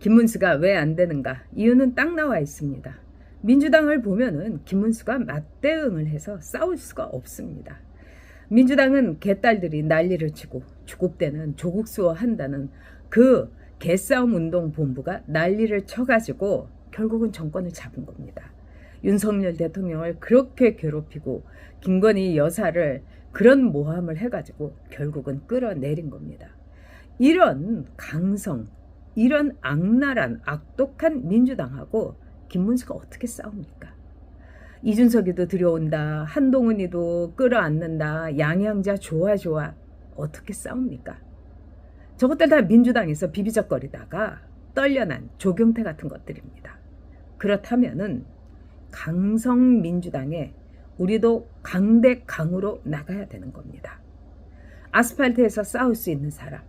김문수가 왜 안 되는가? 이유는 딱 나와 있습니다. 민주당을 보면은 김문수가 맞대응을 해서 싸울 수가 없습니다. 민주당은 개딸들이 난리를 치고 주국대는 조국 수호한다는 그 개싸움 운동 본부가 난리를 쳐가지고 결국은 정권을 잡은 겁니다. 윤석열 대통령을 그렇게 괴롭히고 김건희 여사를 그런 모함을 해가지고 결국은 끌어내린 겁니다. 이런 강성, 이런 악랄한 악독한 민주당하고 김문수가 어떻게 싸웁니까? 이준석이도 들여온다. 한동훈이도 끌어안는다. 양양자 좋아 좋아. 어떻게 싸웁니까? 저것들 다 민주당에서 비비적거리다가 떨려난 조경태 같은 것들입니다. 그렇다면은 강성 민주당에 우리도 강대 강으로 나가야 되는 겁니다. 아스팔트에서 싸울 수 있는 사람,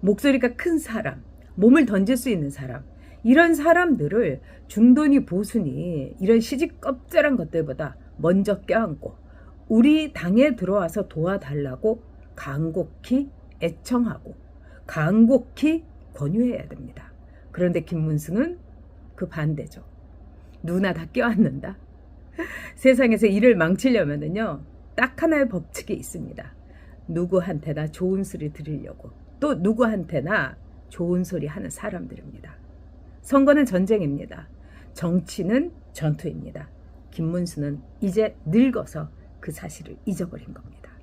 목소리가 큰 사람, 몸을 던질 수 있는 사람, 이런 사람들을 중도니 보수니 이런 시집 껍질한 것들보다 먼저 껴안고 우리 당에 들어와서 도와달라고 간곡히 애청하고 간곡히 권유해야 됩니다. 그런데 김문승은 그 반대죠. 누나 다 껴안는다. 세상에서 일을 망치려면은요, 딱 하나의 법칙이 있습니다. 누구한테나 좋은 소리 들으려고 또 누구한테나 좋은 소리 하는 사람들입니다. 선거는 전쟁입니다. 정치는 전투입니다. 김문수는 이제 늙어서 그 사실을 잊어버린 겁니다.